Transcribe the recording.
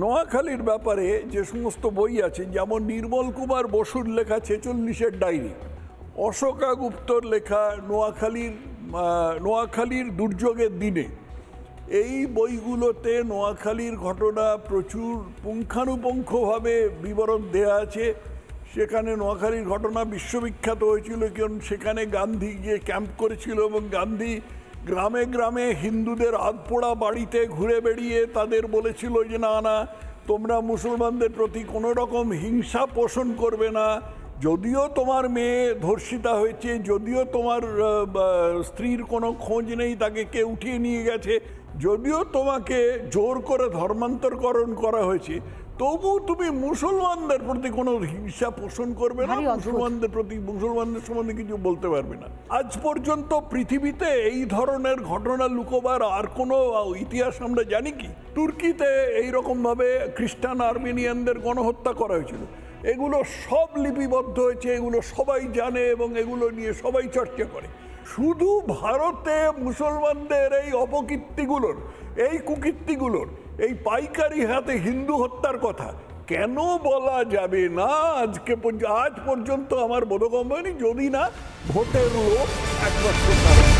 নোয়াখালীর ব্যাপারে যে সমস্ত বই আছে, যেমন নির্মল কুমার বসুর লেখা ছেচল্লিশের ডায়েরি, অশোকা গুপ্তর লেখা নোয়াখালীর নোয়াখালীর দুর্যোগের দিনে, এই বইগুলোতে নোয়াখালীর ঘটনা প্রচুর পুঙ্খানুপুঙ্খভাবে বিবরণ দেয়া আছে। সেখানে নোয়াখালীর ঘটনা বিশ্ববিখ্যাত হয়েছিল, কারণ সেখানে গান্ধী গিয়ে ক্যাম্প করেছিল এবং গান্ধী গ্রামে গ্রামে হিন্দুদের আধপোড়া বাড়িতে ঘুরে বেড়িয়ে তাদের বলেছিল যে, না না, তোমরা মুসলমানদের প্রতি কোনো রকম হিংসা পোষণ করবে না। যদিও তোমার মেয়ে ধর্ষিতা হয়েছে, যদিও তোমার স্ত্রীর কোনো খোঁজ নেই, তাকে কে উঠিয়ে নিয়ে গেছে, যদিও তোমাকে জোর করে ধর্মান্তরকরণ করা হয়েছে। তবু তুমি মুসলমানদের প্রতি কোনো হিংসা পোষণ করবে না? মুসলমানদের প্রতি মুসলমানদের সম্বন্ধে কিছু বলতে পারবে না। আজ পর্যন্ত পৃথিবীতে এই ধরনের ঘটনা লুকোবার আর কোনো ইতিহাস আমরা জানি কি? তুর্কিতে এই রকম ভাবে খ্রিস্টান আর্মেনিয়ানদের গণহত্যা করা হয়েছিল। এগুলো সব লিপিবদ্ধ হয়েছে এগুলো সবাই জানে এবং এগুলো নিয়ে সবাই চর্চা করে। শুধু ভারতে মুসলমানদের এই অপকীর্তিগুলোর, এই কুকীর্তিগুলোর, এই পাইকারি হাতে হিন্দু হত্যার কথা, কেন বলা যাবে না? আজকে আজ পর্যন্ত আমার বোধগম্য যদি না, ভোটের লোক একমাত্র